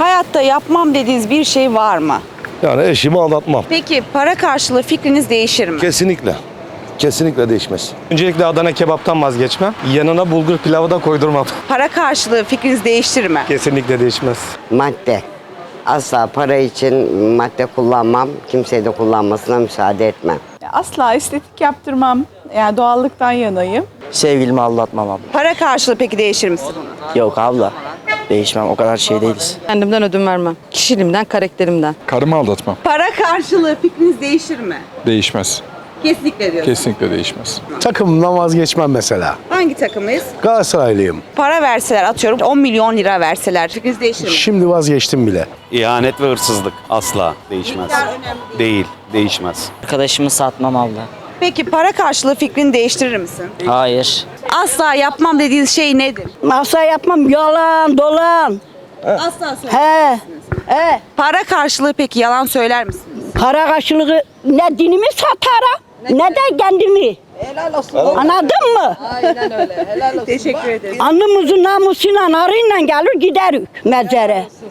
Hayatta yapmam dediğiniz bir şey var mı? Yani eşimi aldatmam. Peki para karşılığı fikriniz değişir mi? Kesinlikle. Kesinlikle değişmez. Öncelikle Adana kebaptan vazgeçmem. Yanına bulgur pilavı da koydurmam. Para karşılığı fikriniz değiştir mi? Kesinlikle değişmez. Madde. Asla para için madde kullanmam. Kimseye de kullanmasına müsaade etmem. Asla estetik yaptırmam. Yani doğallıktan yanayım. Sevgilimi aldatmam abla. Para karşılığı peki değişir misin? Yok abla. Değişmem o kadar şey değiliz. Kendimden ödün vermem. Kişiliğimden, karakterimden. Karımı aldatmam. Para karşılığı fikriniz değişir mi? Değişmez. Kesinlikle diyorsun. Kesinlikle değişmez. Takımımdan vazgeçmem mesela. Hangi takımıyız? Galatasaraylıyım. Para verseler atıyorum 10 milyon lira verseler fikriniz değişir mi? Şimdi vazgeçtim bile. İhanet ve hırsızlık asla değişmez. Miktar önemli değil. Değil, değişmez. Arkadaşımı satmam abla. Peki para karşılığı fikrini değiştirir misin? Hayır. Asla yapmam dediğiniz şey nedir? Asla yapmam. Yalan, dolan. Asla söyle. He. He. Para karşılığı peki yalan söyler misiniz? Para karşılığı ne dinimi satarım ne de kendimi. Anladın mı? Teşekkür ederim. Alnımızın namusuyla arıyla gelir gideriz mezere.